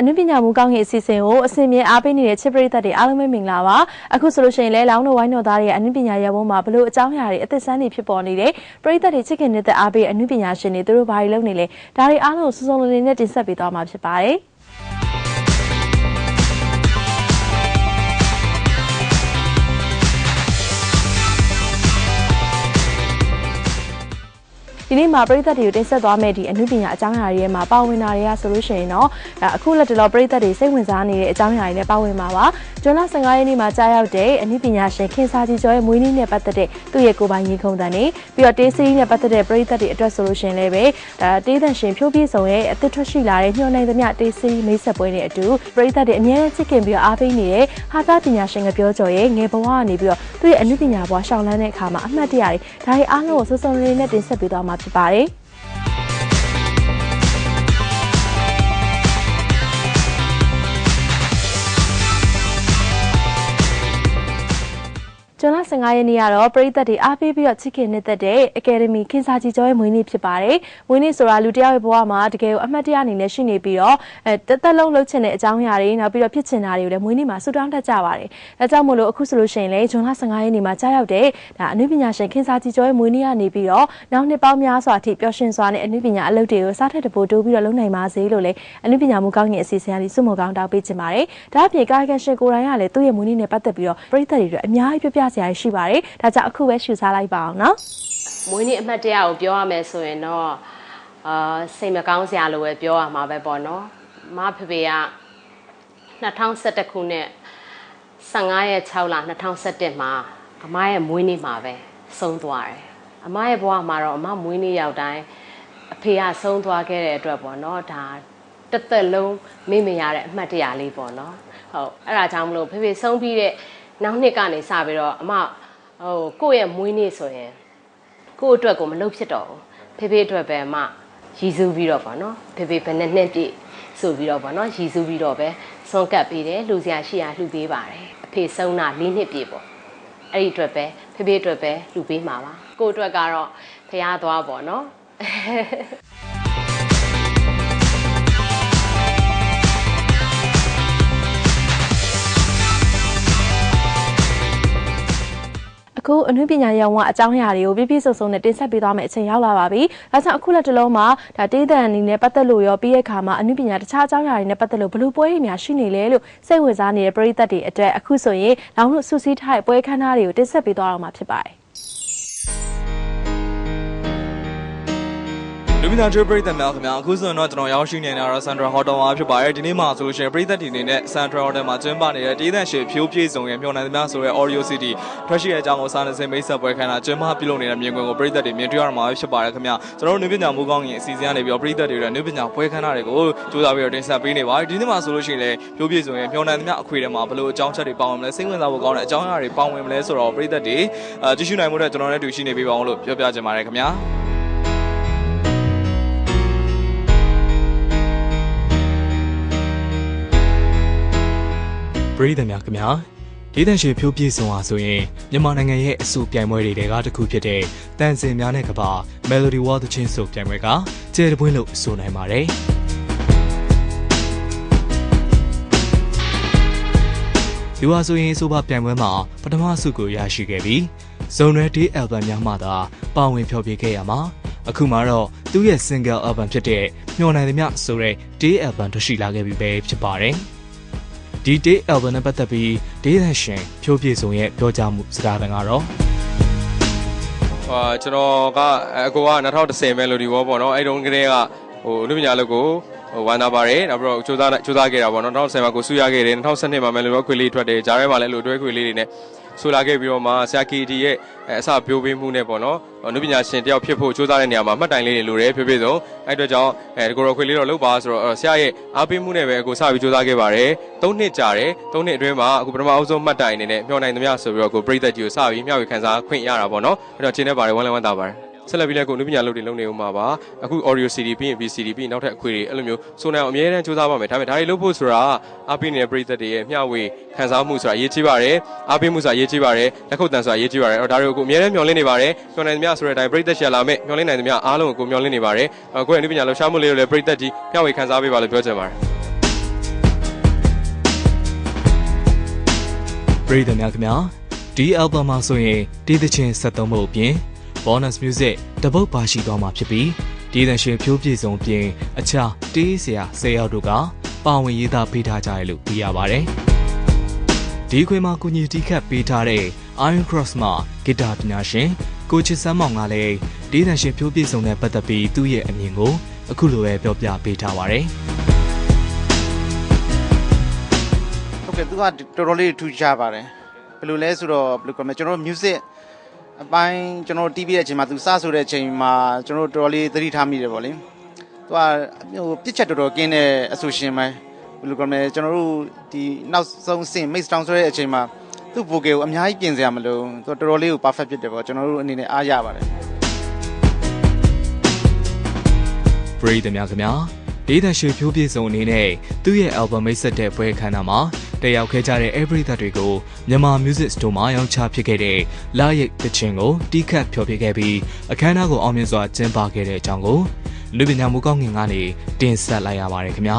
အနုပညာမူကောင်းရဲ့အစီအစဉ်ကိုအစင်မြင်အားပေးနေတဲ့ချစ်ပရိသတ်တွေအားလုံးပဲမင်္ဂလာပါအခုဆိုလို့ရှိရင်လဲလောင်းတို့ဝိုင်းတော်သားတွေရဲ့အနုပညာရပ်ဝန်းမှာဘလို့အကြောင်းအရာတွေအသက်ဆန်းတွေဖြစ်ပေါ်နေတယ်ပရိသတ်တွေချစ်ခင်နေတဲ့အားပေးအနုပညာရှင်တွေသူတို့ဘာတွေလုပ်နေလဲဒါတွေအားလုံးစုံစုံလင်လင်နဲ့တင်ဆက်ပေးသွားမှာဖြစ်ပါတယ် နေ့မှာပြည်သက်တွေကိုတင်ဆက်သွားမယ့်ဒီအမှုပညာအကြောင်းအရာတွေမှာပါဝင်တာတွေကဆိုလို့ရှိရင်တော့အခုလက်တလောပြည်သက်တွေစိတ်ဝင်စားနေတဲ့အကြောင်းအရာတွေနဲ့ပါဝင်ပါပါ။ဂျွန်လ15ရက်နေ့မှာကြားရောက်တဲ့အမှုပညာရှင်ခင်စာကြီးကျော်ရဲ့မွေးနေ့နဲ့ပတ်သက်တဲ့သူ့ရဲ့ကိုယ်ပိုင်ရေခုံတန်နေပြီးတော့တေးစီးနဲ့ပတ်သက်တဲ့ပြည်သက်တွေအတွက်ဆိုလို့ရှိရင်လည်းပဲဒါတေးသန့်ရှင်ဖြိုးပြည့်စုံရဲ့အသစ်ထွက်ရှိလာတဲ့ညှို့နိုင်သမျှတေးစီးမိတ်ဆက်ပွဲနဲ့အတူပြည်သက်တွေအများကြီးချစ်ခင်ပြီးတော့အားပေးနေတဲ့ဟာတာပညာရှင်ကပြောကျော်ရဲ့ငယ်ဘဝကနေပြီးတော့သူ့ရဲ့အမှုပညာဘဝရှောင်လန်းတဲ့အခါမှာအမှတ်တရတွေဒါတွေအားလုံးကိုစုံစုံလင်လင်နဲ့တင်ဆက်ပေးသွားမှာဖြစ်ပါတယ်။ 15ရက်နေ့ကတော့ပရိသတ်တွေအားပေးပြီးတော့ချစ်ခင်နေတတ်တဲ့အကယ်ဒမီခင်စာကြီးကျော်ရဲ့မွေးနေ့ဖြစ်ပါတယ်။မွေးနေ့ဆိုတာလူတစ်ယောက်ရဲ့ဘဝမှာတကယ်ကိုအမှတ်တရအနေနဲ့ရှိနေပြီးတော့အဲတက်တက်လုံးလှုပ်ချင်တဲ့အကြောင်းအရာတွေနောက်ပြီးတော့ဖြစ်ချင်တာတွေကိုလည်းမွေးနေ့မှာဆူတောင်းတတ်ကြပါတယ်။ဒါကြောင့်မို့လို့အခုဆိုလို့ရှိရင်လေကျွန်းလ15ရက်နေ့မှာကြားရောက်တဲ့ဒါအနုပညာရှင်ခင်စာကြီးကျော်ရဲ့မွေးနေ့ကနေပြီးတော့နောက်နှစ်ပေါင်းများစွာအထိပျော်ရွှင်စွာနဲ့အနုပညာအလုပ်တွေကိုစားထက်တပိုးတိုးပြီးတော့လုပ်နိုင်ပါစေလို့လည်းအနုပညာမူကောင်းရဲ့အစီအစဉ်အရဆုမကောင်းတောင်းပေးချင်ပါတယ်။ဒါအပြင်ကာယကံရှင်ကိုယ်တိုင်ကလည်းသူ့ရဲ့မွေးနေ့နဲ့ပတ်သက်ပြီးတော့ပရိသတ်တွေအတွက်အများကြီးပြပြစရာရှိပါတယ်။ဒါကြောင့်အခုပဲရှူစားလိုက်ပါအောင်နော်မွေးနေ့အမှတ်တရကိုပြောရမယ်ဆိုရင်တော့အာစိတ်မကောင်းစရာလိုပဲပြောရမှာပဲပေါ့နော်မဖေဖေက2011ခုနှစ်15ရက်6လ2011မှာအမရဲ့မွေးနေ့မှာပဲဆုံးသွားတယ်အမရဲ့ဘဝမှာတော့အမမွေးနေ့ရောက်တိုင်းအဖေကဆုံးသွားခဲ့တဲ့အတွက်ပေါ့နော်ဒါတစ်သက်လုံးမေ့မရတဲ့အမှတ်တရလေးပေါ့နော်ဟုတ်အဲ့ဒါကြောင့်မလို့ဖေဖေဆုံးပြီးတဲ့နောက်နှစ်ကနေစပြီးတော့အမ ဟိုကိုယ့်ရဲ့မွေးနေ့ဆိုရင်ကိုယ့်အတွက်ကိုမလုပ်ဖြစ်တော့ဘူးဖေဖေအတွက်ပဲမှရည်စူးပြီးတော့ပေါ့နော်ဖေဖေဘယ်နှစ်နှစ်ပြည့်ဆိုပြီးတော့ပေါ့နော်ရည်စူးပြီးတော့ပဲဆွန်ကပ်ပေးတယ်လူစရာရှိရာလှူပေးပါတယ်အဖေဆုံးတာ၄နှစ်ပြည့်ပေါ့အဲ့ဒီအတွက်ပဲဖေဖေအတွက်ပဲလှူပေးမှာပါကိုယ့်အတွက်ကတော့ဖះသွားပေါ့နော် အခုအနုပညာရောင်ဝအကြောင်းအရာတွေကိုပြည့်ပြည့်စုံစုံနဲ့တင်ဆက်ပေးသွားမယ့်အချိန်ရောက်လာပါပြီ။ဒါကြောင့်အခုလက်တလုံးမှာဒါတေးတန်အနေနဲ့ပတ်သက်လို့ရောပြီးရဲ့ခါမှာအနုပညာတခြားအကြောင်းအရာတွေနဲ့ပတ်သက်လို့ဘလို့ပွဲတွေများရှိနေလဲလို့စိတ်ဝင်စားနေတဲ့ပရိသတ်တွေအတွက်အခုဆိုရင်လောင်လို့ဆူဆီးထားတဲ့ပွဲခန်းသားတွေကိုတင်ဆက်ပေးသွားတော့မှာဖြစ်ပါတယ်။ လူမီနာထွေးပရိသတ်များခင်ဗျာအခုဆိုရင်တော့ကျွန်တော်ရောက်ရှိနေတာတော့ Central Hotel မှာဖြစ်ပါတယ်ဒီနေ့မှာဆိုလို့ရှိရင်ပရိသတ်တွေအနေနဲ့ Central Hotel မှာကျင်းပနေတဲ့တေးသန့်ရှည်ဖြိုးပြေဆုံးရဲ့မျှော်နိုင်သမျှဆိုတဲ့ Audio City ထွက်ရှိတဲ့အကြောင်းကိုစာနယ်ဇင်းမိတ်ဆက်ပွဲခန်းတာကျင်းပပြုလုပ်နေတဲ့မြင်ကွင်းကိုပရိသတ်တွေမြင်တွေ့ရမှာဖြစ်ပါတယ်ခင်ဗျာကျွန်တော်တို့နေပညာမူကောင်းရင်အစီအစဉ်ကနေပြီးတော့ပရိသတ်တွေရဲ့နေပညာပွဲခန်းတာတွေကိုစူးစမ်းပြီးတော့တင်ဆက်ပေးနေပါတယ်ဒီနေ့မှာဆိုလို့ရှိရင်လည်းဖြိုးပြေဆုံးရဲ့မျှော်နိုင်သမျှအခွေထဲမှာဘလို့အကြောင်းချက်တွေပါဝင်မလဲစိတ်ဝင်စားဖို့ကောင်းတဲ့အကြောင်းအရာတွေပါဝင်မလဲဆိုတော့ပရိသတ်တွေအဲကြည့်ရှုနိုင်မှုတဲ့ကျွန်တော်နဲ့တူရှိနေပေးပါအောင်လို့ပြောပြချင်ပါတယ်ခင်ဗျာ ပရိသတ်များခင်ဗျာဒေသရှင်ဖြိုးပြည့်စုံအားဆိုရင်မြန်မာနိုင်ငံရဲ့အဆိုပြိုင်ပွဲတွေကတစ်ခုဖြစ်တဲ့တန်စင်များနဲ့ကပါ Melody War သချင်းဆိုပြိုင်ပွဲကကျယ်တပွင့်လို့ဆိုနိုင်ပါတယ်ဒီဟာဆိုရင်ဆိုပါပြိုင်ပွဲမှာပထမဆုကိုရရှိခဲ့ပြီးဇုံရွယ်တေး album များမှသာပါဝင်ဖျော်ဖြေခဲ့ရမှာအခုမှတော့သူ့ရဲ့ single album ဖြစ်တဲ့မျော်နိုင်သမျှဆိုတဲ့ day album ထွက်ရှိလာခဲ့ပြီပဲဖြစ်ပါတယ်။ ဒီ day album နဲ့ပတ်သက်ပြီး day သန်ရှင်ဖြိုးပြည့်စုံရဲ့ပြောကြားမှုစကားသံကတော့ဟာကျွန်တော်ကအကိုက2010 melody wall ပေါ့နော်အဲ့တုန်းကတည်းကဟိုလူပညာလုပ်ကို ဟိုဝမ်းသာပါတယ်နောက်ပြီးတော့စူးစမ်းစူးစမ်းခဲ့တာပေါ့နော်2010မှာကိုဆူရခဲ့တယ်2012မှာ melody wall ခွေလေးထွက်တယ်ဂျားထဲမှာလည်းလိုတွဲခွေလေးတွေနဲ့ဆိုလာခဲ့ပြီးတော့မှဆရာ KD ရဲ့အစပြိုးပေးမှုနဲ့ပေါ့နော်အနုပညာရှင်တယောက်ဖြစ်ဖို့စူးစမ်းတဲ့နေရာမှာမှတ်တိုင်လေးတွေလိုတယ်ဖြစ်ဖြစ်ဆုံးအဲ့အတွက်ကြောင့်အဲကိုရောခွေလေးတော့လုပ်ပါဆိုတော့ဆရာရဲ့အားပေးမှုနဲ့ပဲအခုစပြီးစူးစမ်းခဲ့ပါတယ်၃နှစ်ကြာတယ်၃နှစ်အတွင်းမှာအခုပထမအဆုံးမှတ်တိုင်အနေနဲ့မျှော်နိုင်သမျှဆိုပြီးတော့ကိုပြိသက်ကြီးကိုစပြီးမျှဝေခန်းစားခွင့်ရတာပေါ့နော်အဲ့တော့ချင်းနေပါတယ်ဝမ်းလည်းဝမ်းသာပါတယ် ဆက်လက်ပြီးလည်းကိုနုပညာလုပ်တွေလုပ်နေဦးမှာပါအခု audio CD ပြီးရင် VCD ပြီးနောက်ထပ်အခွေတွေအဲ့လိုမျိုးစုံနိုင်အောင်အများအတန်းစူးစမ်းပါမယ်ဒါပေမဲ့ဒါတွေလုပ်ဖို့ဆိုတာအားပေးနေတဲ့ပရိသတ်တွေရဲ့မျှဝေခံစားမှုဆိုတာအရေးကြီးပါတယ်အားပေးမှုဆိုတာအရေးကြီးပါတယ်လက်ခုပ်တန်ဆိုတာအရေးကြီးပါတယ်အဲ့တော့ဒါတွေကိုအများအတန်းမျှော်လင့်နေပါတယ်မျှော်နိုင်သမျှဆိုတဲ့အတိုင်းပရိသတ်ရှာလာမယ်မျှော်လင့်နိုင်သမျှအားလုံးကိုမျှော်လင့်နေပါတယ်အခုရဲ့နုပညာလှူရှားမှုလေးတွေလည်းပရိသတ်ကြီးမျှဝေခံစားပေးပါလို့ပြောချင်ပါတယ်ပရိသတ်များခင်ဗျာဒီ album မှာဆိုရင်တည်သချင်း73မှုအပြင် bonus music တပုတ်ပါရှိသွားမှာဖြစ်ပြီးဒီသရှင်ဖြိုးပြည့်စုံပြင်အခြားတေးစရာ၁၀ယောက်တို့ကပါဝင်ရေးသားပေးထားကြတယ်လို့သိရပါတယ်ဒီခွေမှာကုညီတီးခတ်ပေးထားတဲ့ Iron Cross မှာဂီတာပညာရှင်ကိုချစ်စမ်းမောင်ကလည်းဒီသရှင်ဖြိုးပြည့်စုံတဲ့ပတ်သက်ပြီးသူ့ရဲ့အမြင်ကိုအခုလိုပဲပြောပြပေးထားပါတယ်ဟုတ်ကဲ့သူကတော်တော်လေးထူးခြားပါတယ်ဘယ်လိုလဲဆိုတော့ဘယ်လိုခေါ်မလဲကျွန်တော်တို့ music အပိုင်းကျွန်တော်တီးပြတဲ့အချိန်မှာသူစဆိုတဲ့အချိန်မှာကျွန်တော်တို့တော်တော်လေးသတိထားမိတယ်ဗောလေသူကဟိုပြစ်ချက်တော်တော်ကင်းတဲ့အဆိုရှင်ပဲဘယ်လိုခေါ်မလဲကျွန်တော်တို့ဒီနောက်ဆုံးစင် mix down ဆိုတဲ့အချိန်မှာသူ့ vocal ကိုအများကြီးပြင်စရာမလိုသူတော်တော်လေးကို perfect ဖြစ်တယ်ဗောကျွန်တော်တို့အနေနဲ့အားရပါတယ်ပရိသတ်များခင်ဗျာ ဒေသရွှေဖြိုးပြည့်စုံအနေနဲ့သူ့ရဲ့ album မိတ်ဆက်တဲ့ပွဲအခမ်းအနားမှာတက်ရောက်ခဲ့ကြတဲ့ every သက်တွေကိုမြန်မာ music store မှာရောင်းချဖြစ်ခဲ့တဲ့လာရိတ်တခြင်းကိုတီးခတ်ဖျော်ဖြေခဲ့ပြီးအခမ်းအနားကိုအောင်မြင်စွာကျင်းပခဲ့တဲ့အကြောင်းကိုလူပညာမှုကောင်းငင်ကနေတင်ဆက်လိုက်ရပါတယ်ခင်ဗျာ